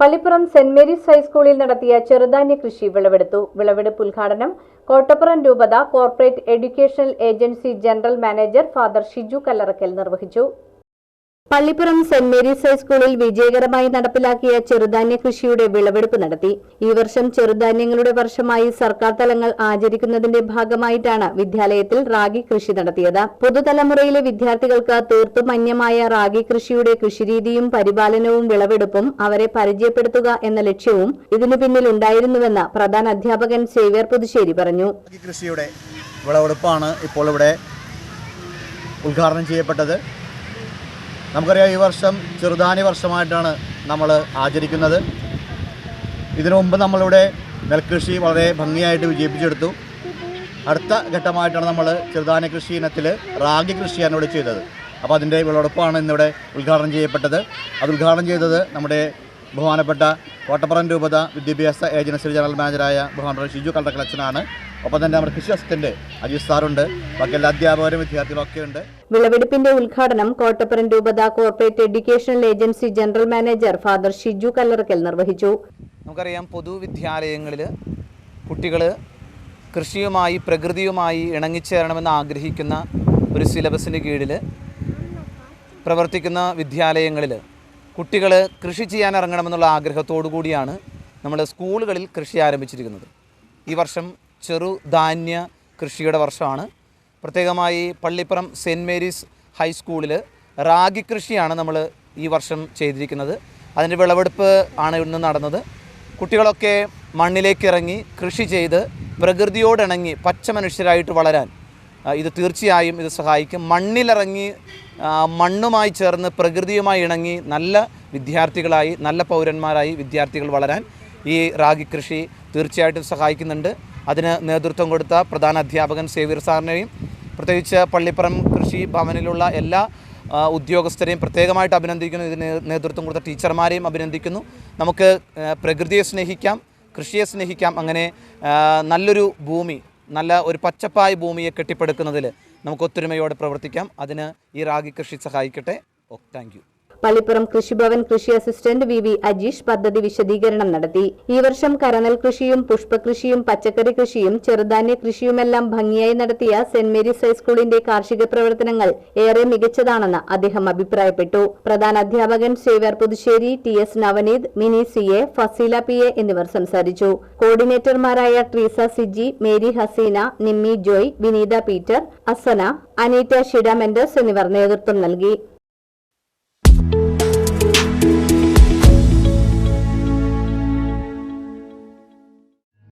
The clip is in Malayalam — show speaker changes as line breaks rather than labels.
പള്ളിപ്പുറം സെന്റ് മേരീസ് ഹൈസ്കൂളിൽ നടത്തിയ ചെറുധാന്യ കൃഷി വിളവെടുത്തു. വിളവെടുപ്പ് ഉദ്ഘാടനം കോട്ടപ്പുറം രൂപത corporate educational agency general manager father Shiju Kallarakkal നിർവഹിച്ചു. പള്ളിപ്പുറം സെന്റ് മേരീസ് ഹൈസ്കൂളിൽ വിജയകരമായി നടപ്പിലാക്കിയ ചെറുധാന്യ കൃഷിയുടെ വിളവെടുപ്പ് നടത്തി. ഈ വർഷം ചെറുധാന്യങ്ങളുടെ വർഷമായി സർക്കാർ തലങ്ങൾ ആചരിക്കുന്നതിന്റെ ഭാഗമായിട്ടാണ് വിദ്യാലയത്തിൽ റാഗി കൃഷി നടത്തിയത്. പുതുതലമുറയിലെ വിദ്യാർത്ഥികൾക്ക് തീർത്തും അന്യമായ റാഗി കൃഷിയുടെ കൃഷിരീതിയും പരിപാലനവും വിളവെടുപ്പും അവരെ പരിചയപ്പെടുത്തുക എന്ന ലക്ഷ്യവും ഇതിനു പിന്നിൽ ഉണ്ടായിരുന്നുവെന്ന് പ്രധാന അധ്യാപകൻ സേവ്യർ പുതുശ്ശേരി പറഞ്ഞു.
കൃഷിയുടെ വിളവെടുപ്പാണ് ഇപ്പോൾ ഇവിടെ ഉദ്ഘാടനം ചെയ്യപ്പെട്ടത്. നമുക്കറിയാം ഈ വർഷം ചെറുധാന്യ വർഷമായിട്ടാണ് നമ്മൾ ആചരിക്കുന്നത്. ഇതിനു മുമ്പ് നമ്മളിവിടെ നെൽകൃഷി വളരെ ഭംഗിയായിട്ട് വിജയിപ്പിച്ചെടുത്തു. അടുത്ത ഘട്ടമായിട്ടാണ് നമ്മൾ ചെറുധാന്യ കൃഷി ഇനത്തിൽ റാഗി കൃഷിയാണ് ഇവിടെ ചെയ്തത്. അപ്പോൾ അതിന്റെ വിളവെടുപ്പാണ് ഇന്നിവിടെ ഉദ്ഘാടനം ചെയ്യപ്പെട്ടത്. അത് ഉദ്ഘാടനം ചെയ്തത് നമ്മുടെ ബഹുമാനപ്പെട്ട കോട്ടപ്പുറം രൂപത വിദ്യാഭ്യാസ ഏജൻസി ജനറൽ മാനേജറായ ബഹുമാനപ്പെട്ട ഷിജു കണ്ടർ കളക്ഷനാണ് ഒപ്പം തന്നെ നമ്മുടെ കൃഷി അസിസ്റ്റന്റ് അജീഷ് സാറുണ്ട്. ബാക്കി എല്ലാ അധ്യാപകരും വിദ്യാർത്ഥികളൊക്കെ ഉണ്ട്.
വിളവെടുപ്പിന്റെ ഉദ്ഘാടനം കോട്ടപ്പുറം രൂപത corporate educational agency general manager father Shiju Kallarakkal നിർവഹിച്ചു.
നമുക്കറിയാം പൊതുവിദ്യാലയങ്ങളിൽ കുട്ടികൾ കൃഷിയുമായി പ്രകൃതിയുമായി ഇണങ്ങിച്ചേരണമെന്ന് ആഗ്രഹിക്കുന്ന ഒരു സിലബസിന് കീഴിൽ പ്രവർത്തിക്കുന്ന വിദ്യാലയങ്ങളിൽ കുട്ടികൾ കൃഷി ചെയ്യാൻ ഇറങ്ങണമെന്നുള്ള ആഗ്രഹത്തോടു കൂടിയാണ് നമ്മൾ സ്കൂളുകളിൽ കൃഷി ആരംഭിച്ചിരിക്കുന്നത്. ഈ വർഷം ചെറുധാന്യ കൃഷിയുടെ വർഷമാണ്. പ്രത്യേകമായി പള്ളിപ്പുറം സെന്റ് മേരീസ് ഹൈസ്കൂളിൽ റാഗി കൃഷിയാണ് നമ്മൾ ഈ വർഷം ചെയ്തിരിക്കുന്നത്. അതിന്റെ വിളവെടുപ്പ് ആണ് ഇന്ന് നടന്നത്. കുട്ടികളൊക്കെ മണ്ണിലേക്ക് ഇറങ്ങി കൃഷി ചെയ്ത് പ്രകൃതിയോടിണങ്ങി പച്ച മനുഷ്യരായിട്ട് വളരാൻ ഇത് തീർച്ചയായും ഇത് സഹായിക്കും. മണ്ണിലിറങ്ങി മണ്ണുമായി ചേർന്ന് പ്രകൃതിയുമായി ഇണങ്ങി നല്ല വിദ്യാർത്ഥികളായി നല്ല പൗരന്മാരായി വിദ്യാർത്ഥികൾ വളരാൻ ഈ റാഗി കൃഷി തീർച്ചയായിട്ടും സഹായിക്കുന്നുണ്ട്. അതിന് നേതൃത്വം കൊടുത്ത പ്രധാന അധ്യാപകൻ സേവീർ സാറിനെയും പ്രത്യേകിച്ച് പള്ളിപ്പുറം കൃഷി ഭവനിലുള്ള എല്ലാ ഉദ്യോഗസ്ഥരെയും പ്രത്യേകമായിട്ട് അഭിനന്ദിക്കുന്നു. ഇതിന് നേതൃത്വം കൊടുത്ത ടീച്ചർമാരെയും അഭിനന്ദിക്കുന്നു. നമുക്ക് പ്രകൃതിയെ സ്നേഹിക്കാം കൃഷിയെ സ്നേഹിക്കാം. അങ്ങനെ നല്ലൊരു ഭൂമി നല്ല ഒരു പച്ചപ്പായ ഭൂമിയെ കെട്ടിപ്പടുക്കുന്നതിൽ നമുക്ക് ഒത്തൊരുമയോടെ പ്രവർത്തിക്കാം. അതിന് ഈ റാഗി കൃഷി സഹായിക്കട്ടെ. ഓ താങ്ക്
പള്ളിപ്പുറം കൃഷിഭവൻ കൃഷി അസിസ്റ്റന്റ് വി വി അജീഷ് പദ്ധതി വിശദീകരണം നടത്തി. ഈ വർഷം കരനൽ കൃഷിയും പുഷ്പകൃഷിയും പച്ചക്കറി കൃഷിയും ചെറുധാന്യ കൃഷിയുമെല്ലാം ഭംഗിയായി നടത്തിയ സെന്റ് മേരീസ് ഹൈസ്കൂളിന്റെ കാർഷിക പ്രവർത്തനങ്ങൾ ഏറെ മികച്ചതാണെന്ന് അദ്ദേഹം അഭിപ്രായപ്പെട്ടു. പ്രധാന അധ്യാപകൻ Xavier Puthussery T S Navaneeth Mini C A Faseela P A എന്നിവർ സംസാരിച്ചു. കോർഡിനേറ്റർമാരായ Treesa Siji Mary Haseena Nimmi Joy Vineetha Peter Asana Aneeta Shida Mendes എന്നിവർ നേതൃത്വം നൽകി.